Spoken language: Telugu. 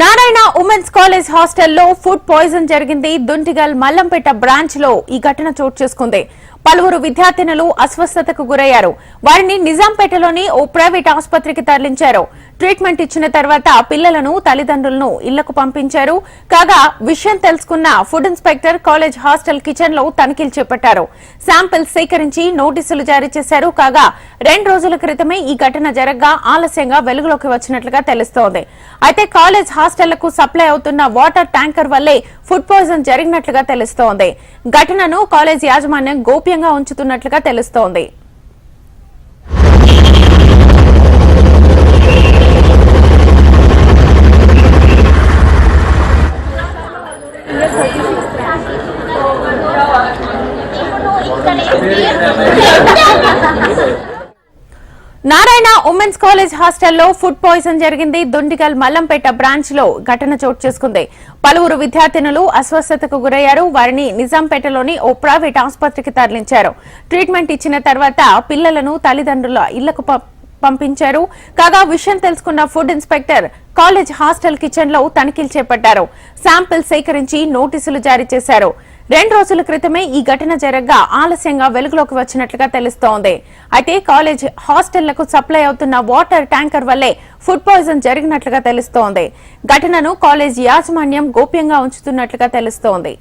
నారాయణ ఉమెన్స్ కాలేజ్ హాస్టల్లో ఫుడ్ పాయిజన్ జరిగింది. దుంటిగల్ మల్లంపేట బ్రాంచ్లో ఈ ఘటన చోటు చేసుకుంది. పలువురు విద్యార్థినులు అస్వస్థతకు గురయ్యారు. వారిని నిజాంపేటలోని ఓ ప్రైవేట్ ఆసుపత్రికి తరలించారు. ట్రీట్మెంట్ ఇచ్చిన తర్వాత పిల్లలను తల్లిదండ్రులను ఇళ్ళకు పంపించారు. కాగా విషయం తెలుసుకున్న ఫుడ్ ఇన్స్పెక్టర్ కాలేజ్ హాస్టల్ కిచెన్లో తనిఖీలు చేపట్టారు. శాంపిల్స్ సేకరించి నోటీసులు జారీ చేశారు. కాగా రెండు రోజుల క్రితమే ఈ ఘటన జరగ్గా ఆలస్యంగా వెలుగులోకి వచ్చినట్లుగా తెలుస్తోంది. అయితే కాలేజ్ హాస్టళ్ళకు సప్లై అవుతున్న వాటర్ ట్యాంకర్ వల్లే ఫుడ్ పాయిజన్ జరిగినట్లుగా తెలుస్తోంది. ఘటనను కాలేజ్ యాజమాన్యం గోప్యంగా ఉంచుతున్నట్లుగా తెలుస్తోంది. నారాయణ ఉమెన్స్ కాలేజ్ హాస్టల్లో ఫుడ్ పాయిజన్ జరిగింది. దుండిగల్ మల్లంపేట బ్రాంచ్లో ఘటన చోటు చేసుకుంది. పలువురు విద్యార్థినులు అస్వస్థతకు గురయ్యారు. వారిని నిజాంపేటలోని ఓ ప్రైవేట్ ఆసుపత్రికి తరలించారు. ట్రీట్మెంట్ ఇచ్చిన తర్వాత పిల్లలను తల్లిదండ్రుల ఇళ్ళకు పంపించారు. కాగా విషయం తెలుసుకున్న ఫుడ్ ఇన్స్పెక్టర్ కాలేజ్ హాస్టల్ కిచెన్లో తనిఖీలు చేపట్టారు. శాంపిల్ సేకరించి నోటీసులు జారీ చేశారు. రెండు రోజుల క్రితమే ఈ ఘటన జరగ్గా ఆలస్యంగా వెలుగులోకి వచ్చినట్లుగా తెలుస్తోంది. అయితే కాలేజ్ హాస్టళ్ళకు సప్లై అవుతున్న వాటర్ ట్యాంకర్ వల్లే ఫుడ్ పాయిజన్ జరిగినట్లుగా తెలుస్తోంది. ఘటనను కాలేజ్ యాజమాన్యం గోప్యంగా ఉంచుతున్నట్లుగా తెలుస్తోంది.